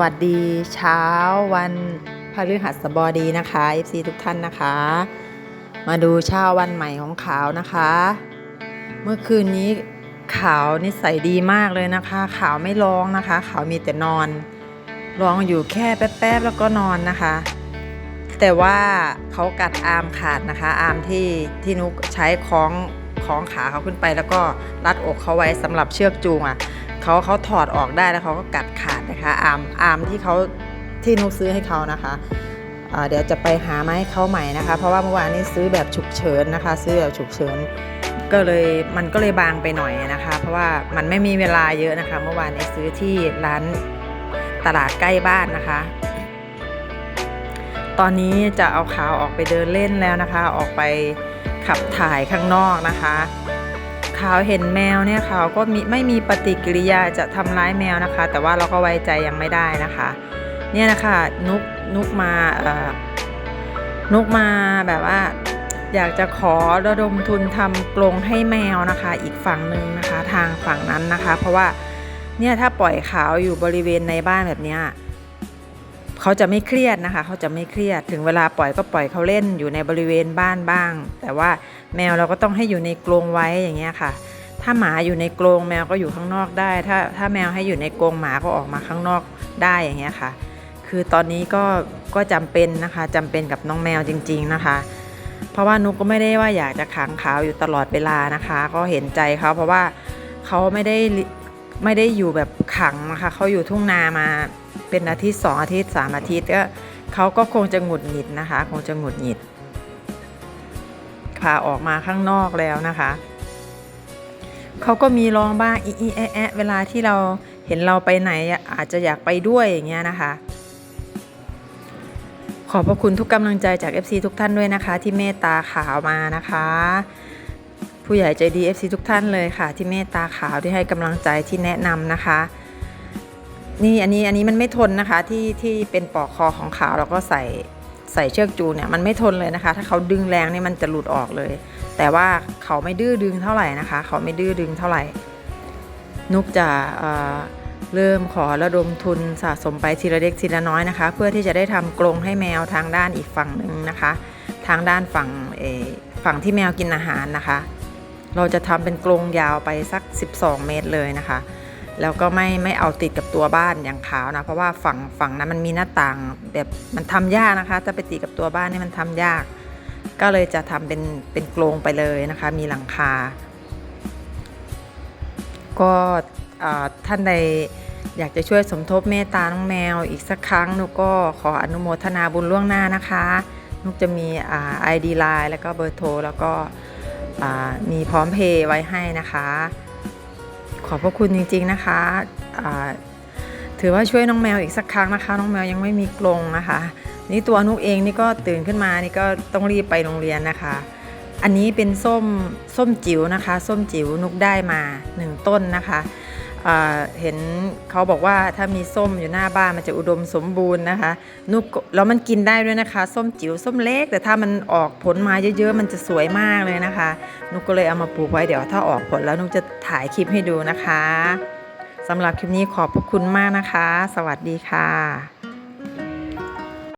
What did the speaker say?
วัสดีเช้าวันพฤหัสบดีนะคะ FC ทุกท่านนะคะ มาดูเช้าวันใหม่ของขาวนะคะ เมื่อคืนนี้ขาวนิสัยดีมากเลยนะคะ ขาวไม่ร้องนะคะ ขาวมีแต่นอนร้องอยู่แค่แป๊บๆแล้วก็นอนนะคะ แต่ว่าเขากัดอามขาดนะคะ อามที่ที่นุกใช้คล้องคล้องขาเขาขึ้นไป แล้วก็รัดอกเขาไว้สำหรับเชือกจูงอะ เขาเขาถอดออกได้แล้วเขาก็กัดขาดนะคะอามอามที่เขาที่นุกซื้อให้เขานะคะเดี๋ยวจะไปหามาให้เขาใหม่นะคะ เพราะว่าเมื่อวานนี้ซื้อแบบฉุกเฉินนะคะ ซื้อแบบฉุกเฉินก็เลยมันก็เลยบางไปหน่อยนะคะ เพราะว่ามันไม่มีเวลาเยอะนะคะ เมื่อวานนี้ซื้อที่ร้านตลาดใกล้บ้านนะคะ ตอนนี้จะเอาขาวออกไปเดินเล่นแล้วนะคะ ออกไปขับถ่ายข้างนอกนะคะ ขาวเห็นแมวเนี่ยขาวก็มีไม่มีปฏิกิริยาจะทำร้ายแมวนะคะ แต่ว่าเราก็ไว้ใจยังไม่ได้นะคะ เนี่ยนะคะนุกนุกมาเอ่อนุกมาแบบว่าอยากจะขอระดมทุนทำกรงให้แมวนะคะ อีกฝั่งหนึ่งนะคะ ทางฝั่งนั้นนะคะ เพราะว่าเนี่ยถ้าปล่อยขาวอยู่บริเวณในบ้านแบบเนี้ย เขาจะไม่เครียดนะคะ เขาจะไม่เครียด ถึงเวลาปล่อยก็ปล่อยเขาเล่นอยู่ในบริเวณบ้านบ้าง แต่ว่าแมวเราก็ต้องให้อยู่ในกรงไว้อย่างเงี้ยค่ะ ถ้าหมาอยู่ในกรงแมวก็อยู่ข้างนอกได้ ถ้าถ้าแมวให้อยู่ในกรงหมาก็ออกมาข้างนอกได้อย่างเงี้ยค่ะ คือตอนนี้ก็ก็จำเป็นนะคะจำเป็นกับน้องแมวจริง ๆนะคะ เพราะว่านุกก็ไม่ได้ว่าอยากจะขังเขาอยู่ตลอดเวลานะคะ ก็เห็นใจเขาเพราะว่าเขาไม่ได้ไม่ได้อยู่แบบขังนะคะเขาอยู่ทุ่งนามา เป็นอาทิตย์สองอาทิตย์สามอาทิตย์ก็เขาก็คงจะหงุดหงิดนะคะ คงจะหงุดหงิดพาออกมาข้างนอกแล้วนะคะเขาก็มีร้องบ้างอีอีแอะแอะเวลาที่เราเห็นเราไปไหนอาจจะอยากไปด้วยอย่างเงี้ยนะคะ ขอบพระคุณทุกกำลังใจจาก FC ทุกท่านด้วยนะคะ ที่เมตตาขาวมานะคะ ผู้ใหญ่ใจดี FC ทุกท่านเลยค่ะ ที่เมตตาขาวที่ให้กำลังใจที่แนะนำนะคะ นี่อันนี้อันนี้มันไม่ทนนะคะที่ที่เป็นปอกคอของขาวแล้วก็ใส่ใส่เชือกจูเนี่ยมันไม่ทนเลยนะคะ ถ้าเขาดึงแรงเนี่ยมันจะหลุดออกเลย แต่ว่าเขาไม่ดื้อดึงเท่าไหร่นะคะ เขาไม่ดื้อดึงเท่าไหร่ นุกจะเเริ่มขอระดมทุนสะสมไปทีละเล็กทีละน้อยนะคะ เพื่อที่จะได้ทำกรงให้แมวทางด้านอีกฝั่งหนึ่งนะคะ ทางด้านฝั่งเอฝั่งที่แมวกินอาหารนะคะ เราจะทำเป็นกรงยาวไปสัก 12 เมตรเลยนะคะ แล้วก็ไม่ไม่เอาติดกับตัวบ้านอย่างขาวนะ เพราะว่าฝั่งฝั่งนั้นมันมีหน้าต่างแบบมันทำยากนะคะ จะไปติดกับตัวบ้านนี่มันทำยาก ก็เลยจะทำเป็นเป็นกรงไปเลยนะคะ มีหลังคา ก็ท่านใดอยากจะช่วยสมทบเมตตาน้องแมวอีกสักครั้งนุกก็ขออนุโมทนาบุญล่วงหน้านะคะนุกจะมีอ่า ID Line แล้วก็เบอร์โทรแล้วก็มีพร้อมเพย์ไว้ให้นะคะ อบพระคุณจริง ๆนะคะถือว่าช่วยน้องแมวอีกสักครั้งนะคะ น้องแมวยังไม่มีกรงนะคะ นี่ตัวนุกเองนี่ก็ตื่นขึ้นมานี่ก็ต้องรีบไปโรงเรียนนะคะ อันนี้เป็นส้มส้มจิ๋วนะคะ ส้มจิ๋วนุกได้มาหนึ่งต้นนะคะ เห็นเขาบอกว่าถ้ามีส้มอยู่หน้าบ้านมันจะอุดมสมบูรณ์นะคะนุกแล้วมันกินได้ด้วยนะคะ ส้มจิ๋วส้มเล็ก แต่ถ้ามันออกผลมาเยอะๆ มันจะสวยมากเลยนะคะ นุกก็เลยเอามาปลูกไว้เดี๋ยวถ้าออกผลแล้วนุกจะถ่ายคลิปให้ดูนะคะสำหรับคลิปนี้ขอบพระคุณมากนะคะ สวัสดีค่ะ